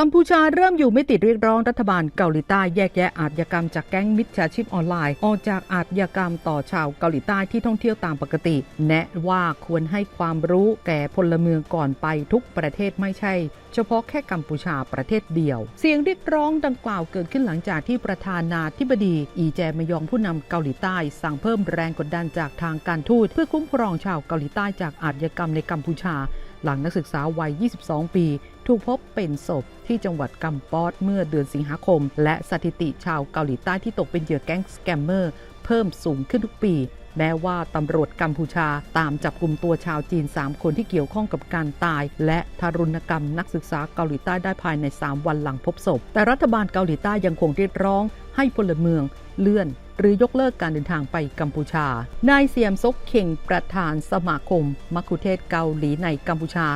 กัมพูชาเริ่มอยู่ไม่ติดเรียกร้องรัฐบาลเกาหลีใต้แยกแยะอาชญากรรมจากแก๊งมิจฉาชีพออนไลน์ ออกจากอาชญากรรมต่อชาวเกาหลีใต้ที่ท่องเที่ยวตามปกติ แนะว่าควรให้ความรู้แก่พลเมืองก่อนไปทุกประเทศไม่ใช่ เฉพาะแค่กัมพูชาประเทศเดียว เสียงเรียกร้องดังกล่าวเกิดขึ้นหลังจากที่ประธานาธิบดี อีแจมยองผู้นำเกาหลีใต้ สั่งเพิ่มแรงกดดันจากทางการทูตเพื่อคุ้มครองชาวเกาหลีใต้จากอาชญากรรมในกัมพูชา หลังนักศึกษาวัย 22 ปี ถูกพบเป็นศพที่จังหวัดกัมปอดเมื่อเดือนสิงหาคม และสถิติชาวเกาหลีใต้ที่ตกเป็นเหยื่อแก๊งสแกมเมอร์ เพิ่มสูงขึ้นทุกปี แม้ว่าตำรวจกัมพูชาตามจับกลุ่มตัวชาวจีน 3 คนที่เกี่ยวข้องกับการตาย และทารุณกรรมนักศึกษาเกาหลีใต้ได้ภายใน 3 วันหลังพบศพ แต่รัฐบาลเกาหลีใต้ยังคงเรียกร้อง ให้พลเมืองเลื่อนหรือยกเลิกการเดินทางไปกัมพูชา นายเซียมซกเข่งประธานสมาคม มัคคุเทศเกาหลีในกัมพูชา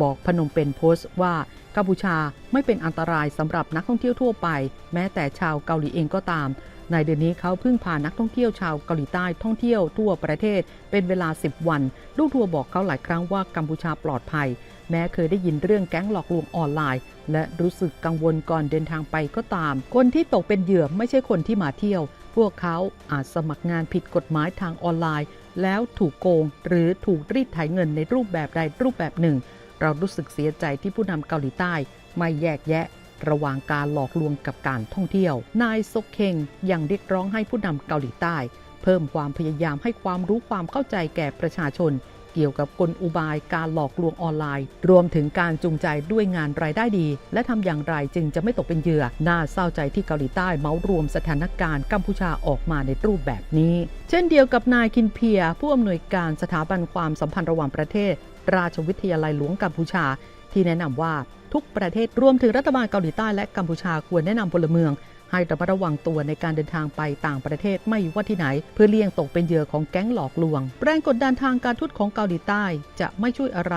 บอกพนมเปญโพสต์ว่ากัมพูชาไม่เป็นอันตรายสำหรับนักท่องเที่ยวทั่วไป แม้แต่ชาวเกาหลีเองก็ตาม ในเดือนนี้เขาเพิ่งพานักท่องเที่ยวชาวเกาหลีใต้ท่องเที่ยวทั่วประเทศเป็นเวลา 10 วัน ลูกทัวร์บอกเขาหลายครั้งว่ากัมพูชาปลอดภัย แม้เคยได้ยินเรื่องแก๊งหลอกลวงออนไลน์ และรู้สึกกังวลก่อนเดินทางไปก็ตาม คนที่ตกเป็นเหยื่อไม่ใช่คนที่มาเที่ยว พวกเขาอาจสมัครงานผิดกฎหมายทางออนไลน์ แล้วถูกโกง หรือถูกรีดไถเงินในรูปแบบใดรูปแบบหนึ่ง เรารู้สึกเสียใจที่ผู้นำเกาหลีใต้ไม่แยกแยะ ระหว่างการหลอกลวงกับการท่องเที่ยว นายซกเคงยังเรียกร้องให้ผู้นำเกาหลีใต้ เพิ่มความพยายามให้ความรู้ความเข้าใจแก่ประชาชน เกี่ยวกับกลอุบายการหลอกลวงออนไลน์ รวมถึงการจูงใจด้วยงานรายได้ดี และทำอย่างไรจึงจะไม่ตกเป็นเหยื่อ น่าเศร้าใจที่เกาหลีใต้เมารวมสถานการณ์กัมพูชาออกมาในรูปแบบนี้ เช่นเดียวกับนายคินเพีย ผู้อำนวยการสถาบันความสัมพันธ์ระหว่างประเทศ ราชวิทยาลัยหลวงกัมพูชา ที่แนะนำว่าทุกประเทศรวมถึงรัฐบาลเกาหลีใต้และกัมพูชาควรแนะนำพลเมือง ให้ระมัดระวังตัวในการเดินทางไปต่างประเทศไม่ว่าที่ไหน เพื่อเลี่ยงตกเป็นเหยื่อของแก๊งหลอกลวง แรงกดดันทางการทูตของเกาหลีใต้จะไม่ช่วยอะไร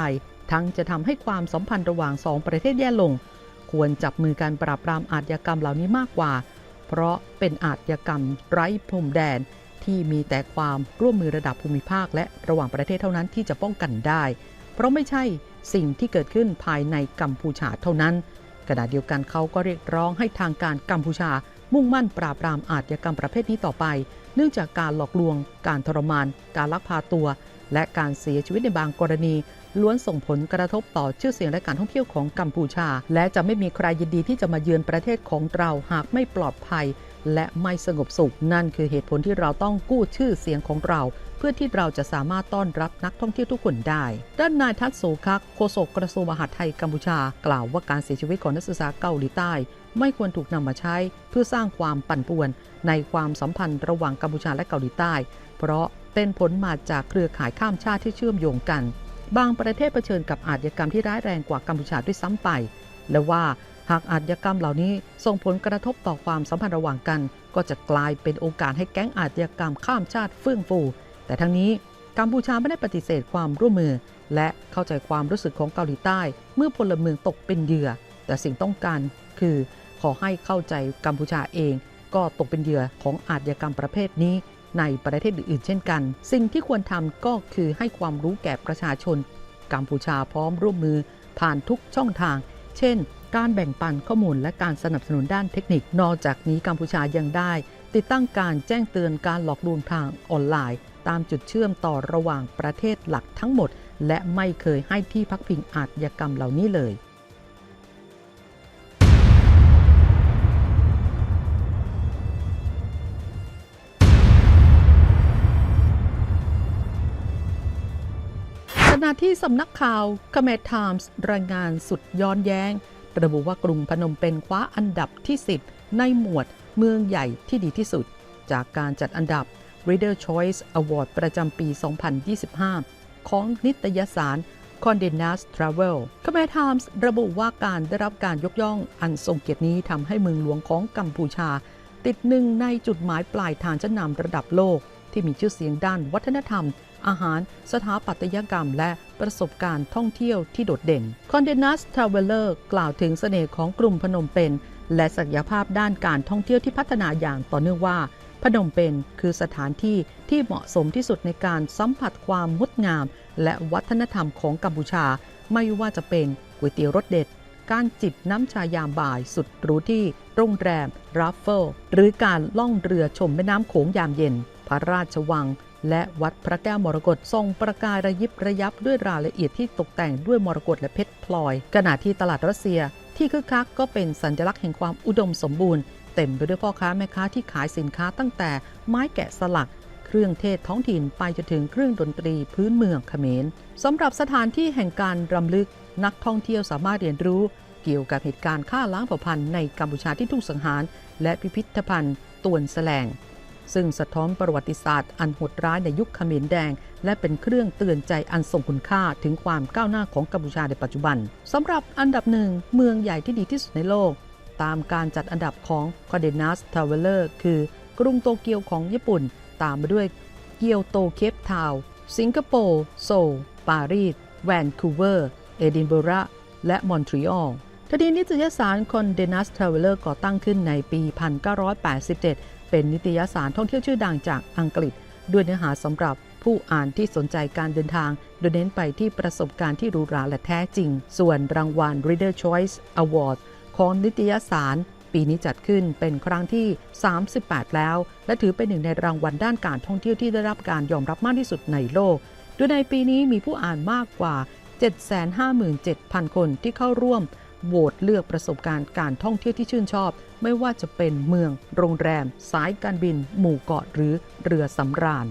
ทั้งจะทำให้ความสัมพันธ์ระหว่างสองประเทศแย่ลง ควรจับมือการปราบปรามอาชญากรรมเหล่านี้มากกว่า เพราะเป็นอาชญากรรมไร้พรมแดนที่มีแต่ความร่วมมือระดับภูมิภาคและระหว่างประเทศเท่านั้นที่จะป้องกันได้ เพราะไม่ใช่สิ่งที่เกิดขึ้นภายในกัมพูชาเท่านั้นขณะเดียวกันเขาก็เรียกร้องให้ทางการกัมพูชา มุ่งมั่นปราบปรามอาชญากรรมประเภทนี้ต่อไป เนื่องจากการหลอกลวง การทรมาน การลักพาตัว และการเสียชีวิตในบางกรณี ล้วนส่งผลกระทบต่อชื่อเสียงและการท่องเที่ยวของกัมพูชา และจะไม่มีใครยินดีที่จะมาเยือนประเทศของเราหากไม่ปลอดภัย และไม่สงบสุข นั่นคือเหตุผลที่เราต้องกู้ชื่อเสียงของเรา เพื่อที่เราจะสามารถต้อนรับนักท่องเที่ยวทุกคนได้ ด้านนายทัศโสคักโฆษกกระทรวงมหาดไทยกัมพูชา กล่าวว่าการเสียชีวิตของนักศึกษาเกาหลีใต้ ไม่ควรถูกนำมาใช้ เพื่อสร้างความปั่นป่วน ในความสัมพันธ์ระหว่างกัมพูชาและเกาหลีใต้ เพราะเป็นผลมาจากเครือข่ายข้ามชาติที่เชื่อมโยงกัน บางประเทศเผชิญกับอาชญากรรมที่ร้ายแรงกว่ากัมพูชาด้วยซ้ำไป และว่า หากอาชญากรรมเหล่านี้ส่งผลกระทบต่อความสัมพันธ์ระหว่างกัน ก็จะกลายเป็นโอกาสให้แก๊งอาชญากรรมข้ามชาติเฟื่องฟู แต่ทั้งนี้กัมพูชาไม่ได้ปฏิเสธความร่วมมือ และเข้าใจความรู้สึกของเกาหลีใต้ เมื่อพลเมืองตกเป็นเหยื่อ แต่สิ่งต้องการคือขอให้เข้าใจกัมพูชาเอง ก็ตกเป็นเหยื่อของอาชญากรรมประเภทนี้ ในประเทศอื่น ๆ เช่นกัน สิ่งที่ควรทำก็คือให้ความรู้แก่ประชาชน กัมพูชาพร้อมร่วมมือผ่านทุกช่องทาง เช่น การแบ่งปันข้อมูลและการสนับสนุนด้านเทคนิค นอกจากนี้กัมพูชายังได้ ติดตั้งการแจ้งเตือนการหลอกลวงทางออนไลน์ ตามจุดเชื่อมต่อระหว่างประเทศหลักทั้งหมด และไม่เคยให้ที่พักพิงอาชญากรรมเหล่านี้เลยขณะที่สำนักข่าว k a m e t Times รายงานสุดย้อนแย้ง ระบุว่ากรุงพนมเปญคว้าอันดับที่ 10 ในหมวดเมืองใหญ่ที่ดีที่สุด จากการจัดอันดับ Reader Choice Award ประจำปี 2025 ของนิตยสาร Condé Nast Travel k a m e t Times ระบุว่าการได้รับการยกย่องอันทรงเกียรตินี้ทำให้เมืองหลวงของกัมพูชา ติดหนึ่งในจุดหมายปลายทางชั้นนำระดับโลก ที่มีชื่อเสียงด้านวัฒนธรรม อาหาร สถาปัตยกรรม และประสบการณ์ท่องเที่ยวที่โดดเด่น Condé Nast Traveler กล่าวถึงเสน่ห์ของกรุงพนมเปญและศักยภาพด้านการท่องเที่ยวที่พัฒนาอย่างต่อเนื่องว่า พนมเปญคือสถานที่ที่เหมาะสมที่สุดในการสัมผัสความงดงาม และวัฒนธรรมของกัมพูชา ไม่ว่าจะเป็นก๋วยเตี๋ยวรสเด็ด การจิบน้ำชายามบ่ายสุดหรูที่โรงแรมรัฟเฟิลหรือการล่องเรือชมแม่น้ำโขงยามเย็น พระราชวัง และวัดพระแก้วมรกตทรงประกายระยิบระยับด้วยรายละเอียดที่ตกแต่งด้วยมรกตและเพชรพลอยขณะที่ตลาดรัสเซียที่คึกคักก็เป็นสัญลักษณ์แห่งความอุดมสมบูรณ์ เต็มไปด้วยพ่อค้าแม่ค้าที่ขายสินค้าตั้งแต่ไม้แกะสลัก เครื่องเทศท้องถิ่นไปจนถึงเครื่องดนตรีพื้นเมืองเขมรสำหรับสถานที่แห่งการรำลึกนักท่องเที่ยวสามารถเรียนรู้ เกี่ยวกับเหตุการณ์ฆ่าล้างเผ่าพันธุ์ในกัมพูชาที่ถูกสังหาร และพิพิธภัณฑ์ตวนแสลง ซึ่งสะท้อนประวัติศาสตร์อันโหดร้ายในยุคเขมรแดง และเป็นเครื่องเตือนใจอันทรงคุณค่าถึงความก้าวหน้าของกัมพูชาในปัจจุบันสำหรับอันดับหนึ่งเมืองใหญ่ที่ดีที่สุดในโลก ตามการจัดอันดับของ c o d e n a s Traveler คือกรุงโตเกียวของญี่ปุ่น ตามมาด้วยเกียวโตเคปทาวสิงคโปร์โซลปารีสแวนคูเวอร์ เอดินบะระ และมอนทรีออลคดีนิตยสาร Condé Nast Traveler ก่อตั้งขึ้นในปี 1987 เป็นนิตยสารท่องเที่ยวชื่อดังจากอังกฤษ ด้วยเนื้อหาสำหรับผู้อ่านที่สนใจการเดินทาง โดยเน้นไปที่ประสบการณ์ที่หรูหราและแท้จริง ส่วนรางวัล Reader Choice Award ของนิตยสาร ปีนี้จัดขึ้นเป็นครั้งที่ 38 แล้ว และถือเป็นหนึ่งในรางวัลด้านการท่องเที่ยวที่ได้รับการยอมรับมากที่สุดในโลก โดยในปีนี้มีผู้อ่านมากกว่า 757,000 คนที่เข้าร่วม โหวตเลือกประสบการณ์การท่องเที่ยวที่ชื่นชอบ ไม่ว่าจะเป็นเมือง โรงแรม สายการบิน หมู่เกาะหรือเรือสำราญ